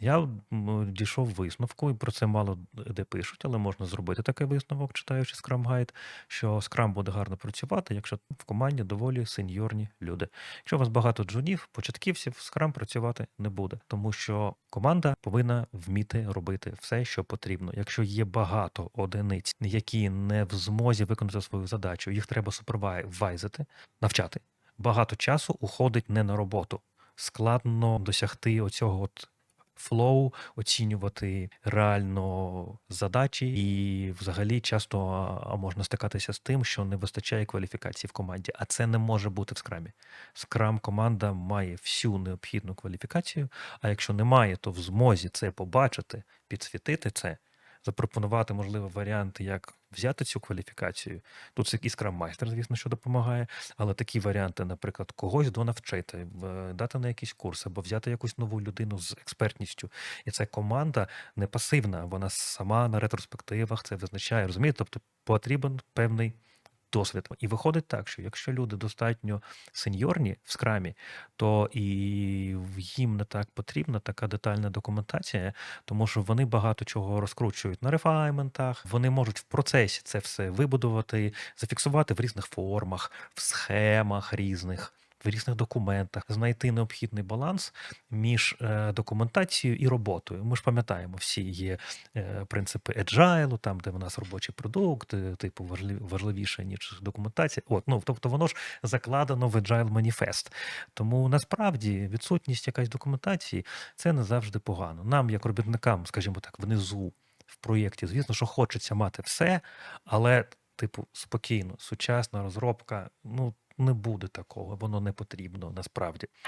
Я дійшов висновку, і про це мало де пишуть, але можна зробити такий висновок, читаючи Scrum Guide, що Scrum буде гарно працювати, якщо в команді доволі сеньорні люди. Якщо у вас багато джунів, початківців, Scrum працювати не буде, тому що команда повинна вміти робити все, що потрібно. Якщо є багато одиниць, які не в змозі виконати свою задачу, їх треба супервайзити, навчати. Багато часу уходить не на роботу. Складно досягти оцього от флоу, оцінювати реально задачі, і взагалі часто можна стикатися з тим, що не вистачає кваліфікації в команді. А це не може бути в скрамі. Скрам команда має всю необхідну кваліфікацію. А якщо немає, то в змозі це побачити, підсвітити це. Запропонувати, можливо, варіанти, як взяти цю кваліфікацію. Тут і скрам-майстер, звісно, що допомагає, але такі варіанти, наприклад, когось донавчити, в- дати на якийсь курс або взяти якусь нову людину з експертністю. І ця команда не пасивна, вона сама на ретроспективах це визначає. Розумієте? Тобто потрібен певний досвід. І виходить так, що якщо люди достатньо сеньорні в скрамі, то і їм не так потрібна така детальна документація, тому що вони багато чого розкручують на рефайментах, вони можуть в процесі це все вибудувати, зафіксувати в різних формах, в схемах різних. В різних документах знайти необхідний баланс між е, документацією і роботою. Ми ж пам'ятаємо, всі є е, принципи agile, там, де в нас робочий продукт, е, типу важлив, важливіше, ніж документація. От, ну, тобто воно ж закладено в agile маніфест. Тому насправді відсутність якась документації це не завжди погано. Нам, як робітникам, скажімо так, внизу в проєкті, звісно, що хочеться мати все, але, типу, спокійно, сучасна розробка, ну. Не буде такого, воно не потрібно насправді.